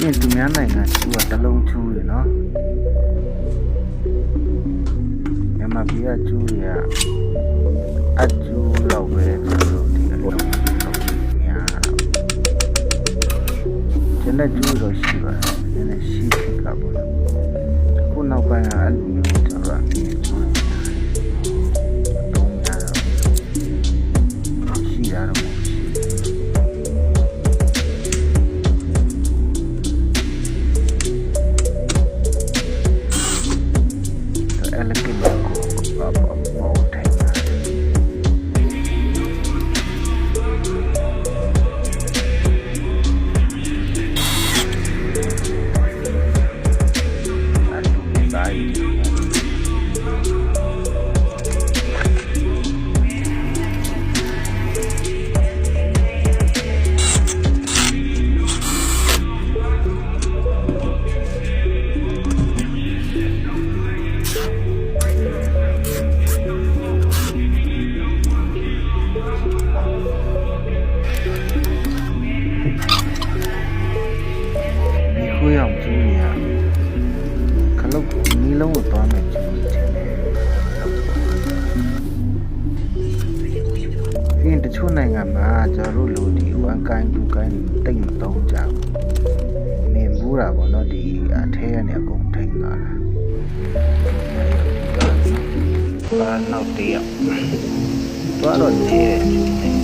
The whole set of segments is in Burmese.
ပြင်သူများနိုင်ငံကျူကတလုံးချူးရနော်မြန်မာပြည်ကကျူးတွေကအကျူးလောက်ပဲကျွန်တော်တို့ဒီအလုံးများတာကျွန်တော်ကျူးတော့ရှိပါတယ်နည်းနည်းရှိဖြစ်ကပေါ့နော်ခုနောက်ပိုင်းကအဲ့လိုမျိုးကျွန်တော်အမြင်ကျူးတုံး ချို့နိုင်ငံမှာကျွန်တော်တို့လိုဒီ1ကိုင်း2ကိုင်းတိတ်မသုံးကြဘူးနေမူးတာပေါ့နော်ဒီအထဲကနေအကုန်ထိန်သွားတာဘာနောက်တည်းသွားတော့နေတယ်ကျူးနေတယ်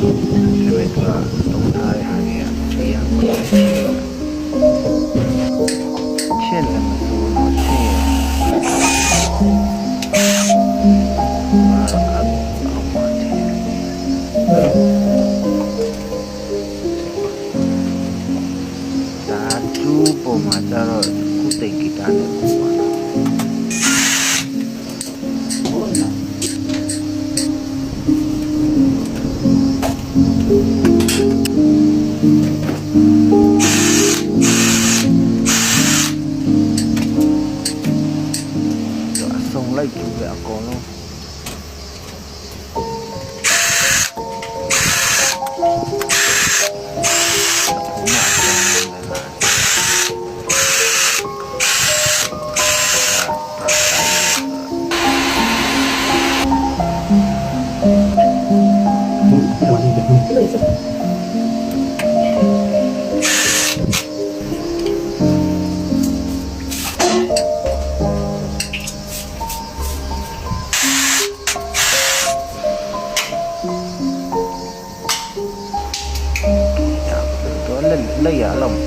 ဒါပေမဲ့သူကသုံးထားတဲ့ဟာတွေကတရားမလို့ ဒါကျူးပေါ်မှာကျတော့ခုတိတ်ဂီတနဲ့ကိုပါ တော့လက်လက်ရအောင်